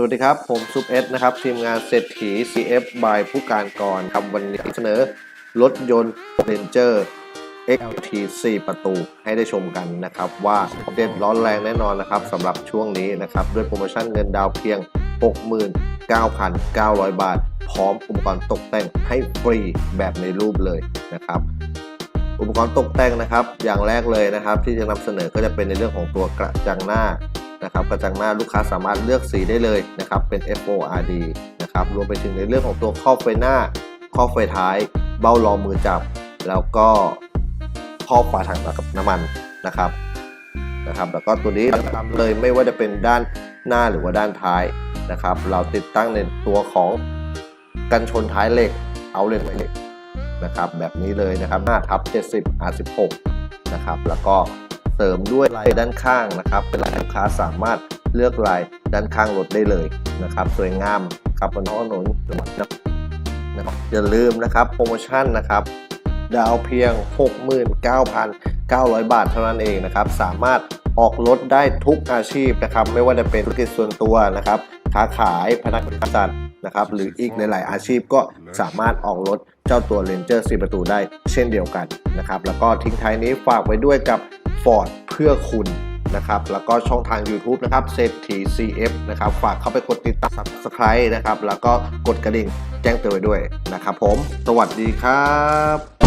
สวัสดีครับ ผมซุปเอสนะครับ ทีมงานเศรษฐี CF by ผู้การกรครับวันนี้เสนอรถยนต์ Ranger XT 4 ประตูให้ได้ชมกันนะครับว่าเด็ดร้อนแรงแน่นอนนะครับสำหรับช่วงนี้นะครับ ด้วยโปรโมชั่นเงินดาวเพียง 69,900 บาท พร้อมอุปกรณ์ตกแต่งให้ฟรีแบบในรูปเลยนะครับอุปกรณ์ตกแต่งนะครับ อย่างแรกเลยนะครับ ที่จะนำเสนอก็จะเป็นในเรื่องของตัวกระจังหน้า นะครับกระจังหน้าลูกค้าสามารถเลือกสีได้เลยนะครับเป็น FORD นะครับรวมไปถึงในเรื่องของตัวครอบไฟหน้าครอบไฟท้าย เบ้ารองมือจับ แล้วก็ครอบฝาถังกับน้ำมันนะครับนะครับแล้วก็ตัวนี้ทำเลยไม่ว่าจะเป็นด้านหน้าหรือว่าด้านท้ายนะครับ เราติดตั้งในตัวของกันชนท้ายเหล็กเอาเลนเหล็กนะครับแบบนี้เลยนะครับ5ทับ 70 R16 นะครับแล้วก็ เสริมด้วยลายด้านข้างนะครับ เป็นลายลูกค้าสามารถเลือกลายด้านข้างรถได้เลยนะครับ สวยงามครับบนท้องถนนนะครับอย่าลืมนะครับโปรโมชั่นนะครับ ดาวเพียง 69,900 บาทเท่านั้นเองนะครับ สามารถออกรถได้ทุกอาชีพนะครับ ไม่ว่าจะเป็นธุรกิจส่วนตัวนะครับค้าขายพนักงานจัดนะครับ หรืออีกในหลายอาชีพก็สามารถออกรถ เจ้าตัว Ranger 4 ประตูได้เช่นเดียวกันนะครับแล้วก็ทิ้งท้ายนี้ฝากไว้ด้วยกับ Ford เพื่อคุณนะครับแล้วก็ช่องทาง YouTube นะครับเศรษฐี CF นะครับฝากเข้าไปกดติดตาม Subscribe นะครับแล้วก็กดกระดิ่งแจ้งเตือนไว้ด้วยนะครับผม สวัสดีครับ